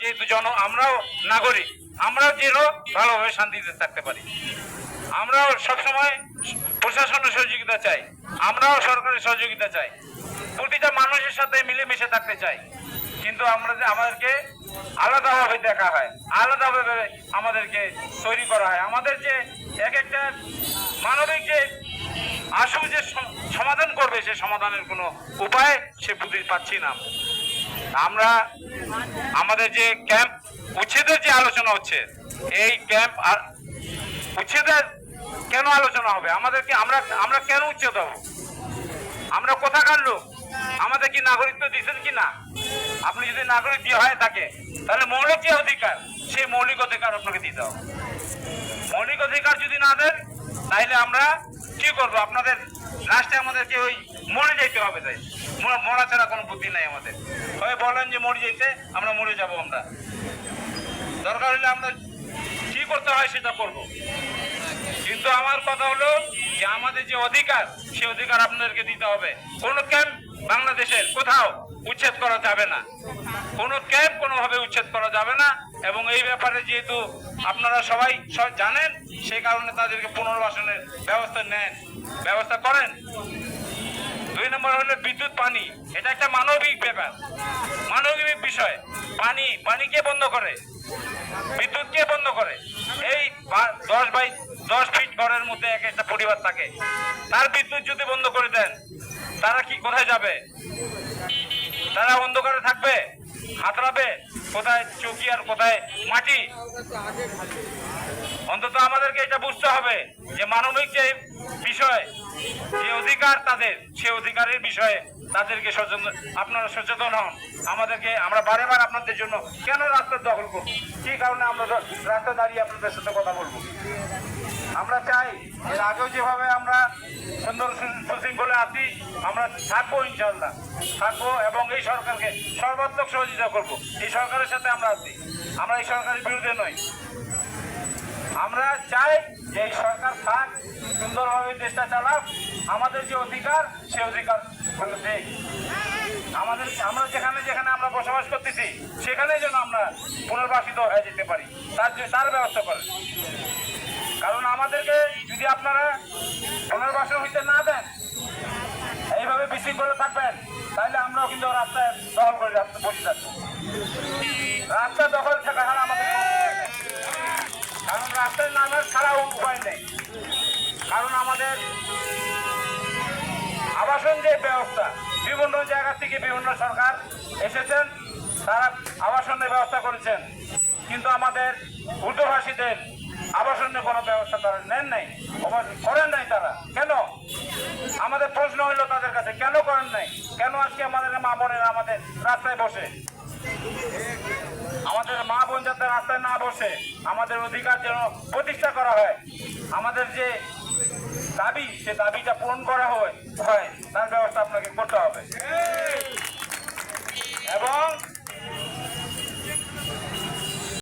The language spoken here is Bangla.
যেহেতু জন, আমরাও নাগরিক, আমরাও যেন ভালোভাবে শান্তিতে থাকতে পারি। আমরাও সবসময় প্রশাসনের সহযোগিতা চাই, আমরাও সরকারের সহযোগিতা চাই, প্রতিটা মানুষের সাথে মিলেমিশে থাকতে চাই। কিন্তু আমরা আমাদেরকে আলাদাভাবে দেখা হয়, আলাদাভাবে আমাদেরকে তৈরি করা হয়, আমাদের যে এক একটা মানবিক যে আসু যে সমাধান করবে সে সমাধানের কোনো উপায় সে বুঝতে পাচ্ছি না আমরা আমাদের যে ক্যাম্প, উচ্ছেদের যে আলোচনা হচ্ছে, এই ক্যাম্প আর উচ্ছেদের কেন আলোচনা হবে? আমাদেরকে আমরা আমরা কেন উচ্ছেদ হব? আমরা কোথাকার লোক? আমাদের কি নাগরিকত্ব দিচ্ছেন কি না আপনি যদি নাগরিক দিয়ে হয় থাকে তাহলে মৌলিক যে অধিকার, সেই মৌলিক অধিকার আপনাকে দিতে হবে। মৌলিক অধিকার যদি না দেন তাহলে আমরা কি করব? আপনাদের লাস্টে আমাদেরকে ওই মরে যাইতে হবে তাই। মরা- ছাড়া কোনো বুদ্ধি নাই আমাদের। হয় বলেন যে মরে যেতে আমরা মরে যাব আমরা। দরকার হলে আমরা কি করতে হয় সেটা করব। কিন্তু আমার কথা হলো যে আমাদের যে অধিকার, সে অধিকার আপনাদেরকে দিতে হবে। কোনো ক্যাম্প বাংলাদেশের কোথাও উচ্ছেদ করা যাবে না। কোনো ক্যাম্প কোনোভাবে উচ্ছেদ করা যাবে না। এবং এই ব্যাপারে যেহেতু আপনারা সবাই জানেন সেই কারণে তাদেরকে পুনর্বাসনের ব্যবস্থা নেন। ব্যবস্থা করেন। দুই নম্বর হলো বিদ্যুৎ, পানি। এটা একটা মানবিক ব্যাপার। মানবিক বিষয়। পানি পানি কে বন্ধ করে? বিদ্যুৎ কে বন্ধ করে? এই দশ বাই, দশ ফিট ঘরের মধ্যে এক একটা পরিবার থাকে। তার বিদ্যুৎ যদি বন্ধ করে দেন, তারা কি কোথায় যাবে? তারা অন্ধকারে থাকবে? হাতড়াবে? কোথায় চৌকি আর কোথায় মাটি? অন্তত আমাদেরকে এটা বুঝতে হবে যে মানবিক যে বিষয়, যে অধিকার তাদের, সে অধিকারের বিষয়ে তাদেরকে সচেতন, আপনারা সচেতন হন। আমাদেরকে, আমরা বারে বার আপনাদের জন্য কেন রাস্তা দখল করব? কি কারণে আমরা রাস্তা দাঁড়িয়ে আপনাদের সাথে কথা বলব? আমরা চাই এর আগেও যেভাবে আমরা সুন্দর সুশৃঙ্খলে আছি, আমরা থাকব ইনশাল্লাহ থাকব এবং এই সরকারকে সর্বাত্মক সহযোগিতা করব। এই সরকারের সাথে আমরা আছি। আমরা এই সরকারের বিরুদ্ধে নই। আমরা চাই যে এই সরকার থাক, সুন্দরভাবে দেশটা চালাক। আমাদের যে অধিকার, সে অধিকার আমাদের আমরা যেখানে যেখানে আমরা বসবাস করতেছি সেখানে যেন আমরা পুনর্বাসিত হয়ে যেতে পারি। তার তার ব্যবস্থা করেন কারণ আমাদেরকে যদি আপনারা পুনর্বাসন হইতে না দেন, এইভাবে বিশৃঙ্খলা থাকবেন তাহলে আমরাও কিন্তু রাস্তায় দখল করে বসে থাকব। রাস্তা দখল থাকা ছাড়া আমাদের। কারণ রাস্তায় নামার ছাড়া উপায় নেই। কারণ আমাদের আবাসন যে ব্যবস্থা, বিভিন্ন জায়গা থেকে বিভিন্ন সরকার এসেছেন, তারা আবাসনের ব্যবস্থা করেছেন। কিন্তু আমাদের উর্দুভাষীদের আবাসনের কোনো ব্যবস্থা তারা নেন নাই করেন নাই তারা। কেন? আমাদের প্রশ্ন হইল তাদের কাছে, কেন করেন নাই? কেন আজকে আমাদের মা বোনেরা আমাদের রাস্তায় বসে? আমাদের মা বোন যাতে রাস্তায় না বসে, আমাদের অধিকার যেন প্রতিষ্ঠা করা হয়। আমাদের যে দাবি, সে দাবিটা পূরণ করা হয় হয়, তার ব্যবস্থা আপনাকে করতে হবে।